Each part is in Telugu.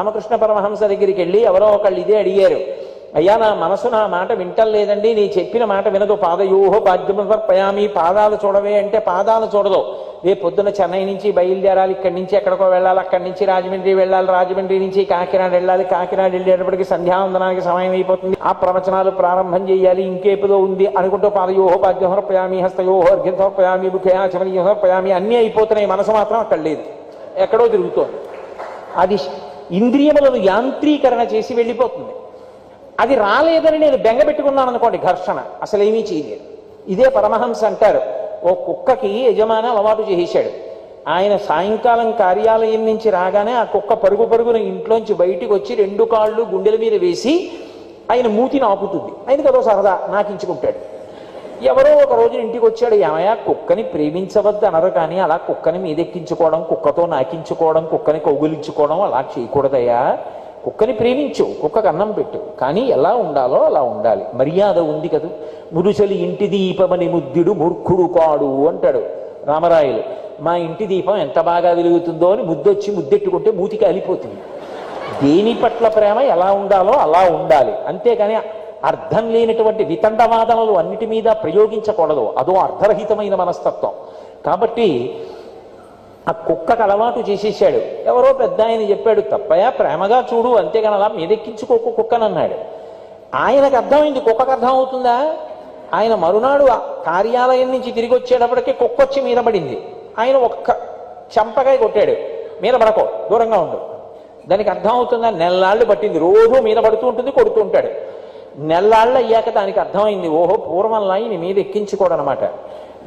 రామకృష్ణ పరమహంస దగ్గరికి వెళ్ళి ఎవరో ఒకళ్ళు ఇదే అడిగారు. అయ్యా నా మనసు నా మాట వింటలేదండి. నీ చెప్పిన మాట వినదు. పాదయూహో బాధ్యమర్పయామి పాదాలు చూడవే అంటే పాదాలు చూడదు. రేపు పొద్దున చెన్నై నుంచి బయలుదేరాలి. ఇక్కడి నుంచి ఎక్కడికో వెళ్ళాలి. అక్కడి నుంచి రాజమండ్రి వెళ్ళాలి. రాజమండ్రి నుంచి కాకినాడ వెళ్ళాలి. కాకినాడ వెళ్ళేటప్పటికి సంధ్యావందనానికి సమయం అయిపోతుంది. ఆ ప్రవచనాలు ప్రారంభం చేయాలి. ఇంకేపుదో ఉంది అనుకుంటూ పాదయోహో బాధ్యమర్పయామి హస్తయోహో అర్ఘ్యమర్పయామి ముఖయాచమనీయమర్పయామి అన్నీ అయిపోతున్నాయి. మనసు మాత్రం అక్కడ లేదు. ఎక్కడో తిరుగుతోంది. అది ఇంద్రియములను యాంత్రీకరణ చేసి వెళ్ళిపోతుంది. అది రాలేదని నేను బెంగ పెట్టుకున్నాను అనుకోండి ఘర్షణ. అసలు ఏమీ చేయలేదు. ఇదే పరమహంస అంటారు. ఓ కుక్కకి యజమాని అలవాటు చేసేశాడు. ఆయన సాయంకాలం కార్యాలయం నుంచి రాగానే ఆ కుక్క పరుగు పరుగున ఇంట్లోంచి బయటికి వచ్చి రెండు కాళ్ళు గుండెల మీద వేసి ఆయన మూతిని ఆపుతుంది. ఆయన అదో సరదా నాకించుకుంటాడు. ఎవరో ఒక రోజు ఇంటికి వచ్చాడు ఏమయ్యా కుక్కని ప్రేమించవద్దు అనరు కానీ అలా కుక్కని మీదెక్కించుకోవడం కుక్కతో నాకించుకోవడం కుక్కని కౌగులించుకోవడం అలా చేయకూడదయ్యా. కుక్కని ప్రేమించు కుక్కకు అన్నం పెట్టు. కానీ ఎలా ఉండాలో అలా ఉండాలి. మర్యాద ఉంది కదా. మురుసలి ఇంటి దీపమని ముద్దుడు మూర్ఖుడు కాడు అంటాడు రామరాయలు. మా ఇంటి దీపం ఎంత బాగా వెలుగుతుందో అని ముద్దొచ్చి ముద్దెట్టుకుంటే మూతికి అలిపోతుంది. దేని పట్ల ప్రేమ ఎలా ఉండాలో అలా ఉండాలి. అంతేకాని అర్థం లేనటువంటి వితండవాదనలు అన్నిటి మీద ప్రయోగించకూడదు. అదో అర్థరహితమైన మనస్తత్వం. కాబట్టి ఆ కుక్కకు అలవాటు చేసేసాడు. ఎవరో పెద్ద ఆయన చెప్పాడు తప్పయా ప్రేమగా చూడు అంతేగాని అలా మీదెక్కించుకోకు కుక్కనన్నాడు. ఆయనకు అర్థమైంది కుక్కకు అర్థం అవుతుందా ఆయన మరునాడు ఆ కార్యాలయం నుంచి తిరిగి వచ్చేటప్పటికి కుక్క వచ్చి మీద పడింది. ఆయన ఒక్క చెంపకాయ కొట్టాడు. మీద పడకో దూరంగా ఉండు. దానికి అర్థం అవుతుందా నెల్లాళ్ళు పట్టింది. రోజు మీద పడుతూ ఉంటుంది కొడుతూ ఉంటాడు. నెల్లాళ్ళు అయ్యాక దానికి అర్థమైంది. ఓహో పూర్వంలా ఈయన మీద ఎక్కించుకోడనమాట.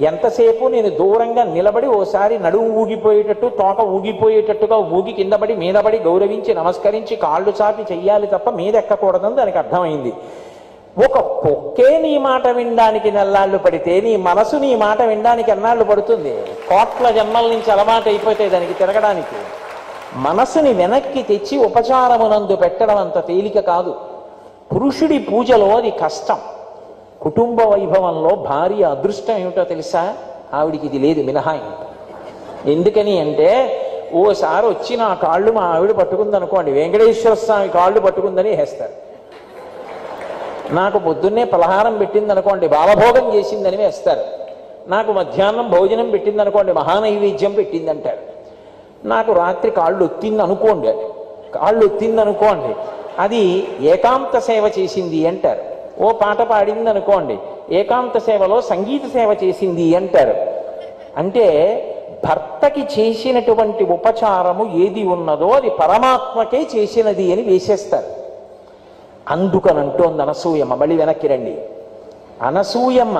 ఎంతసేపు నేను దూరంగా నిలబడి ఓసారి నడుము ఊగిపోయేటట్టు తోక ఊగిపోయేటట్టుగా ఊగి కింద పడి మీద పడి గౌరవించి నమస్కరించి కాళ్ళు చాపి చెయ్యాలి తప్ప మీద ఎక్కకూడదని దానికి అర్థమైంది. ఒక కుక్కే నీ మాట వినడానికి నెల్లాళ్ళు పడితే నీ మనసు నీ మాట వినడానికి ఎన్నాళ్ళు పడుతుంది? కోట్ల జన్మల నుంచి అలవాటు అయిపోతే దానికి తిరగడానికి. మనసుని వెనక్కి తెచ్చి ఉపచారమునందు పెట్టడం అంత తేలిక కాదు. పురుషుడి పూజలో అది కష్టం. కుటుంబ వైభవంలో భార్య అదృష్టం ఏమిటో తెలుసా? ఆవిడికి ఇది లేదు మినహాయింపు. ఎందుకని అంటే ఓసారి వచ్చి నా కాళ్ళు మా ఆవిడ పట్టుకుందనుకోండి వెంకటేశ్వర స్వామి కాళ్ళు పట్టుకుందని వేస్తారు. నాకు పొద్దున్నే పలహారం పెట్టింది అనుకోండి బాలభోగం చేసిందని వేస్తారు. నాకు మధ్యాహ్నం భోజనం పెట్టింది అనుకోండి మహానైవేద్యం పెట్టింది అంటారు నాకు రాత్రి కాళ్ళు ఒత్తింది అనుకోండి కాళ్ళు ఒత్తింది అనుకోండి అది ఏకాంత సేవ చేసింది అంటారు. ఓ పాట పాడింది అనుకోండి ఏకాంత సేవలో సంగీత సేవ చేసింది అంటారు. అంటే భర్తకి చేసినటువంటి ఉపచారము ఏది ఉన్నదో అది పరమాత్మకే చేసినది అని వేసేస్తారు. అందుకనంటోంది అనసూయమ్మ మళ్ళీ వెనక్కి రండి. అనసూయమ్మ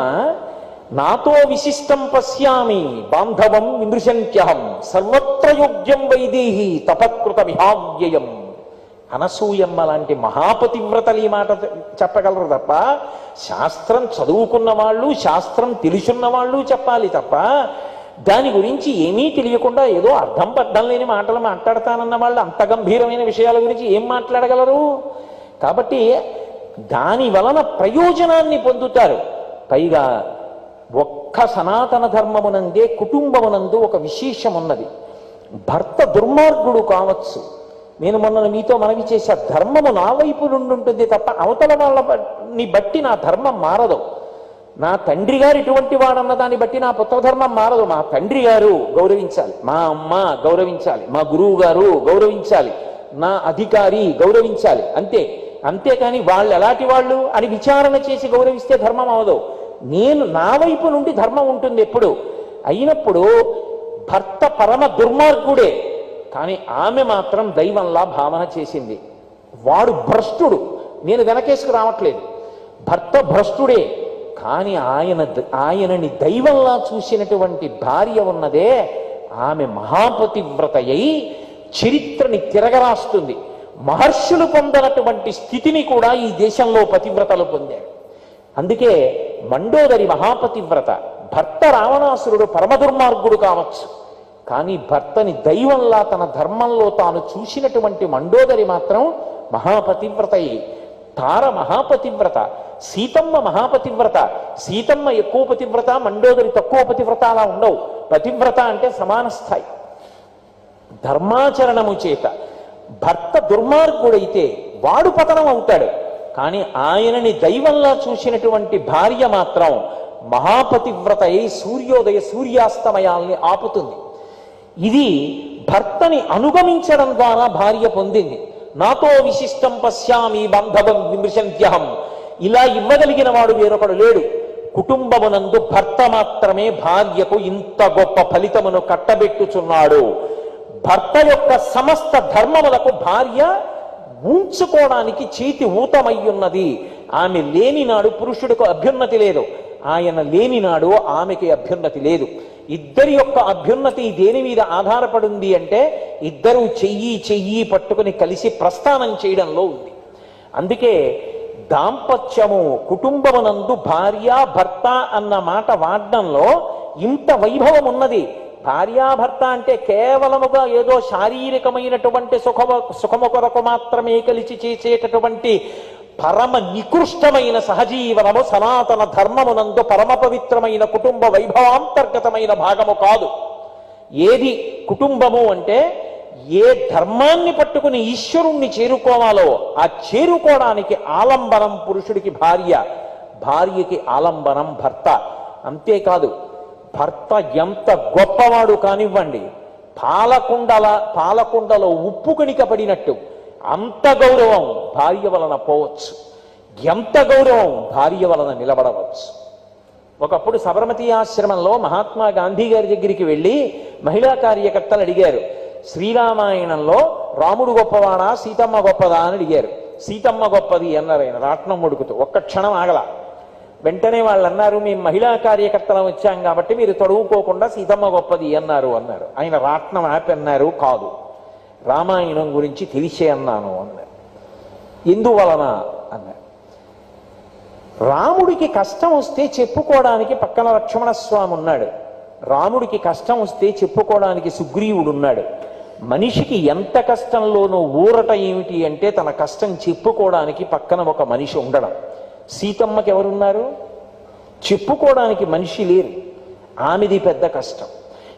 నాతో విశిష్టం పశ్యామి బాంధవం విమృశంత్యహం సర్వత్ర యోగ్యం వైదేహి తపత్కృత విహావ్యయం అనసూయమ్మ లాంటి మహాపతివ్రతలు ఈ మాట చెప్పగలరు తప్ప శాస్త్రం చదువుకున్న వాళ్ళు శాస్త్రం తెలుసున్న వాళ్ళు చెప్పాలి తప్ప దాని గురించి ఏమీ తెలియకుండా ఏదో అర్థం పడ్డం లేని మాటలు మాట్లాడతానన్న వాళ్ళు అంత గంభీరమైన విషయాల గురించి ఏం మాట్లాడగలరు? కాబట్టి దాని వలన ప్రయోజనాన్ని పొందుతారు. పైగా ఒక్క సనాతన ధర్మమునందే కుటుంబమునందు ఒక విశేషం ఉన్నది భర్త దుర్మార్గుడు కావచ్చు. నేను మొన్న మీతో మనవి చేసే ధర్మము నా వైపు నుండి ఉంటుంది తప్ప అవతల వాళ్ళని బట్టి నా ధర్మం మారదు. నా తండ్రి గారు ఇటువంటి వాడన్న దాన్ని బట్టి నా పుత్రధర్మం మారదు. మా తండ్రి గారు గౌరవించాలి. మా అమ్మ గౌరవించాలి. మా గురువు గారు గౌరవించాలి. నా అధికారి గౌరవించాలి. అంతే. అంతేకాని వాళ్ళు ఎలాంటి వాళ్ళు అని విచారణ చేసి గౌరవిస్తే ధర్మం అవదు. నేను నా వైపు నుండి ధర్మం ఉంటుంది ఎప్పుడు? అయినప్పుడు భర్త పరమ దుర్మార్గుడే. కానీ ఆమె మాత్రం దైవంలా భావన చేసింది. వాడు భ్రష్టుడు. నేను వెనకేసుకు రావట్లేదు. భర్త భ్రష్టుడే. కానీ ఆయన ఆయనని దైవంలా చూసినటువంటి భార్య ఉన్నదే ఆమె మహాపతివ్రత అయి చరిత్రని తిరగరాస్తుంది. మహర్షులు పొందనటువంటి స్థితిని కూడా ఈ దేశంలో పతివ్రతలు పొందారు. అందుకే మండోదరి మహాపతివ్రత భర్త రావణాసురుడు పరమదుర్మార్గుడు కావచ్చు. కానీ భర్తని దైవంలా తన ధర్మంలో తాను చూసినటువంటి మండోదరి మాత్రం మహాపతివ్రత తార మహాపతివ్రత సీతమ్మ మహాపతివ్రత సీతమ్మ ఎక్కువ పతివ్రత మండోదరి తక్కువ పతివ్రత అలా ఉండవు. పతివ్రత అంటే సమాన స్థాయి. ధర్మాచరణము చేత భర్త దుర్మార్గుడైతే వాడు పతనం అవుతాడు. కానీ ఆయనని దైవంలా చూసినటువంటి భార్య మాత్రం మహాపతివ్రత అయి సూర్యోదయ సూర్యాస్తమయాల్ని ఆపుతుంది. ఇది భర్తని అనుగమించడం ద్వారా భార్య పొందింది. నాతో విశిష్టం పశ్యామి బంధవం విమృశంత్యహం. ఇలా ఇవ్వగలిగిన వాడు వేరొకడు లేడు. కుటుంబమునందు భర్త మాత్రమే భార్యకు ఇంత గొప్ప ఫలితమును కట్టబెట్టుచున్నాడు. భర్త యొక్క సమస్త ధర్మములకు భార్య ఉంచుకోవడానికి చేతి ఊతమయ్యున్నది. ఆమె లేనినాడు పురుషుడికి అభ్యున్నతి లేదు. ఆయన లేనినాడు ఆమెకి అభ్యున్నతి లేదు. ఇద్దరి యొక్క అభ్యున్నతి దేని మీద ఆధారపడింది అంటే ఇద్దరు చెయ్యి చెయ్యి పట్టుకుని కలిసి ప్రస్థానం చేయడంలో ఉంది. అందుకే దాంపత్యము కుటుంబమునందు భార్య భర్త అన్న మాట వాడడంలో ఇంత వైభవం ఉన్నది భార్యాభర్త అంటే కేవలముగా ఏదో శారీరకమైనటువంటి సుఖమ సుఖము కొరకు మాత్రమే కలిసి చేసేటటువంటి పరమ నికృష్టమైన సహజీవనము సనాతన ధర్మమునందు పరమ పవిత్రమైన కుటుంబ వైభవాంతర్గతమైన భాగము కాదు. ఏది కుటుంబము అంటే ఏ ధర్మాన్ని పట్టుకుని ఈశ్వరుణ్ణి చేరుకోవాలో ఆ చేరుకోవడానికి ఆలంబనం పురుషుడికి భార్య భార్యకి ఆలంబనం భర్త. అంతేకాదు భర్త ఎంత గొప్పవాడు కానివ్వండి పాలకుండల పాలకుండలో ఉప్పు కణిక పడినట్టు అంత గౌరవం భార్య వలన పోవచ్చు. ఎంత గౌరవం భార్య వలన నిలబడవచ్చు. ఒకప్పుడు సబర్మతి ఆశ్రమంలో మహాత్మా గాంధీ గారి దగ్గరికి వెళ్ళి మహిళా కార్యకర్తలు అడిగారు. శ్రీరామాయణంలో రాముడు గొప్పవాడా సీతమ్మ గొప్పదా అని అడిగారు. సీతమ్మ గొప్పది అన్నారు ఆయన రాట్నం ముడుకుతూ. ఒక్క క్షణం ఆగల. వెంటనే వాళ్ళు అన్నారు మేము మహిళా కార్యకర్తలం వచ్చాం కాబట్టి మీరు తొడుగుకోకుండా సీతమ్మ గొప్పది అన్నారు అన్నారు. ఆయన రాట్నం ఆపి అన్నారు కాదు. రామాయణం గురించి తెలిసే అన్నాను అన్నారు ఎందువలన? అన్నారు రాముడికి కష్టం వస్తే చెప్పుకోవడానికి పక్కన లక్ష్మణ స్వామి ఉన్నాడు. రాముడికి కష్టం వస్తే చెప్పుకోవడానికి సుగ్రీవుడు ఉన్నాడు. మనిషికి ఎంత కష్టంలోనో ఊరట ఏమిటి అంటే తన కష్టం చెప్పుకోవడానికి పక్కన ఒక మనిషి ఉండడం. సీతమ్మకి ఎవరున్నారు? చెప్పుకోవడానికి మనిషి లేరు. ఆమెది పెద్ద కష్టం.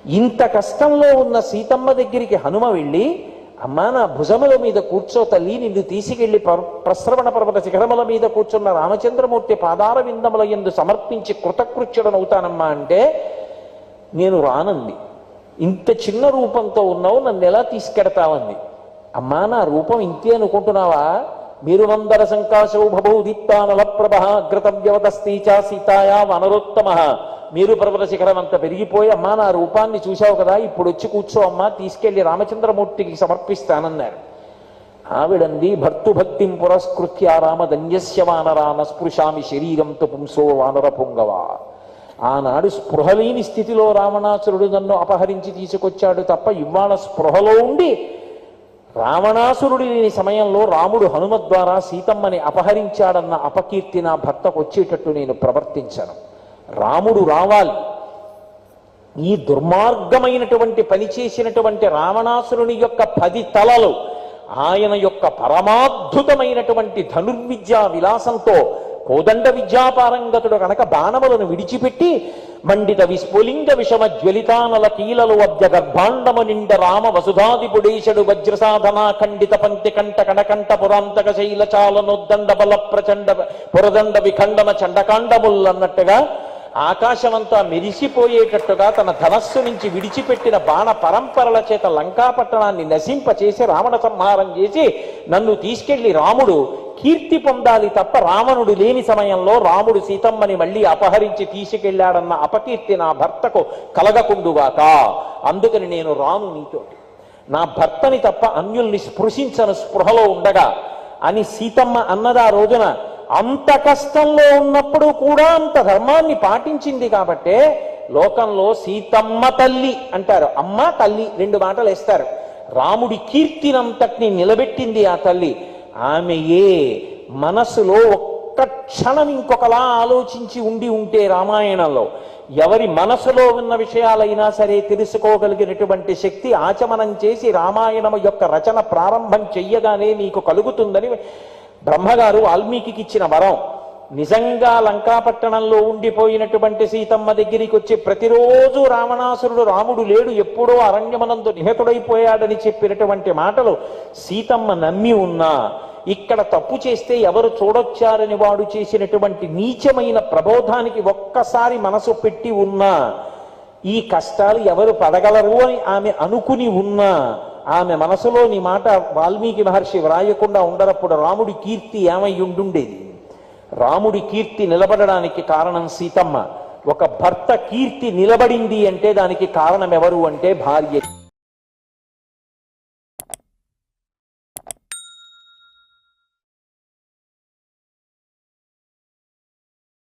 ఇంత కష్టంలో ఉన్న సీతమ్మ దగ్గరికి హనుమ వెళ్ళి అమ్మా నా భుజముల మీద కూర్చో తల్లి నిన్ను తీసుకెళ్ళి ప్రశ్రవణ ప్రస్రవణ పర్వత శిఖరముల మీద కూర్చున్న రామచంద్రమూర్తి పాదార విందముల ఎందు సమర్పించి కృతకృత్యుడనవుతానమ్మా అంటే నేను రానంది. ఇంత చిన్న రూపంతో ఉన్నావు నన్ను ఎలా తీసుకెడతావంది? అమ్మా నా రూపం ఇంతే అనుకుంటున్నావా? మీరు వందర సంకాశౌ భభౌ దీప్తానల ప్రభ అగ్రతవ్యవతస్తీచా సీతాయా వనరోత్తమ మీరు పర్వత శిఖరం అంత పెరిగిపోయి అమ్మా నా రూపాన్ని చూశావు కదా ఇప్పుడు వచ్చి కూర్చో అమ్మా తీసుకెళ్ళి రామచంద్రమూర్తికి సమర్పిస్తానన్నారు. ఆవిడంది భర్తుభక్తిం పురస్కృత్య రామధన్యస్య వానరాన స్పృశామి శరీరంతో పుంసో వానర పొంగవా. ఆనాడు స్పృహలేని స్థితిలో రావణాసురుడు నన్ను అపహరించి తీసుకొచ్చాడు తప్ప ఇవాళ స్పృహలో ఉండి రావణాసురుడు లేని సమయంలో రాముడు హనుమ ద్వారా సీతమ్మని అపహరించాడన్న అపకీర్తి నా భర్తకు వచ్చేటట్టు నేను ప్రవర్తించను. రాముడు రావాలి. ఈ దుర్మార్గమైనటువంటి పని చేసినటువంటి రావణాసురుని యొక్క పది తలలు ఆయన యొక్క పరమాద్భుతమైనటువంటి ధనుర్విద్యా విలాసంతో కోదండ విద్యాపారంగతుడు కనుక బాణములను విడిచిపెట్టి మండిత విస్ఫులింగ విషమ జ్వలితానల కీలలు అబ్జ గర్భాండము నిండ రామ వసుధాదిపుడేశడు వజ్రసాధనా ఖండిత పంక్తి కంట కణకంఠ పురాంతక శైల చాలనొద్దండ బల ప్రచండ పురదండ విఖండన చండకాండములన్నట్టుగా అన్నట్టుగా ఆకాశమంతా మెరిసిపోయేటట్టుగా తన ధనస్సు నుంచి విడిచిపెట్టిన బాణ పరంపరల చేత లంకాపట్టణాన్ని నశింపచేసి రావణ సంహారం చేసి నన్ను తీసుకెళ్ళి రాముడు కీర్తి పొందాలి తప్ప రావణుడు లేని సమయంలో రాముడు సీతమ్మని మళ్ళీ అపహరించి తీసుకెళ్ళాడన్న అపకీర్తి నా భర్తకు కలగకుండుగాక. అందుకని నేను రాను నీతోటి నా భర్తని తప్ప అన్యుల్ని స్పృశించను స్పృహలో ఉండగా అని సీతమ్మ అన్నదా రోజున అంత కష్టంలో ఉన్నప్పుడు కూడా అంత ధర్మాన్ని పాటించింది కాబట్టే లోకంలో సీతమ్మ తల్లి అంటారు. అమ్మ తల్లి రెండు మాటలు వేస్తారు. రాముడి కీర్తినంతటిని నిలబెట్టింది ఆ తల్లి. ఆమెయే మనసులో ఒక్క క్షణం ఇంకొకలా ఆలోచించి ఉండి ఉంటే రామాయణంలో ఎవరి మనసులో ఉన్న విషయాలైనా సరే తెలుసుకోగలిగినటువంటి శక్తి ఆచమనం చేసి రామాయణము యొక్క రచన ప్రారంభం చెయ్యగానే నీకు కలుగుతుందని బ్రహ్మగారు వాల్మీకి ఇచ్చిన వరం. నిజంగా లంకాపట్టణంలో ఉండిపోయినటువంటి సీతమ్మ దగ్గరికి వచ్చి ప్రతిరోజు రావణాసురుడు రాముడు లేడు ఎప్పుడో అరణ్యమనందు నిహతుడైపోయాడని చెప్పినటువంటి మాటలు సీతమ్మ నమ్మి ఉన్నా ఇక్కడ తప్పు చేస్తే ఎవరు చూడొచ్చారని వాడు చేసినటువంటి నీచమైన ప్రబోధానికి ఒక్కసారి మనసు పెట్టి ఉన్నా ఈ కష్టాలు ఎవరు పడగలరు అని ఆమె అనుకుని ఉన్నా ఆమె మనసులోని మాట వాల్మీకి మహర్షి వ్రాయకుండా ఉండరప్పుడు రాముడి కీర్తి ఏమై ఉండుండేది రాముడి కీర్తి నిలబడడానికి కారణం సీతమ్మ. ఒక భర్త కీర్తి నిలబడింది అంటే దానికి కారణం ఎవరు అంటే భార్య.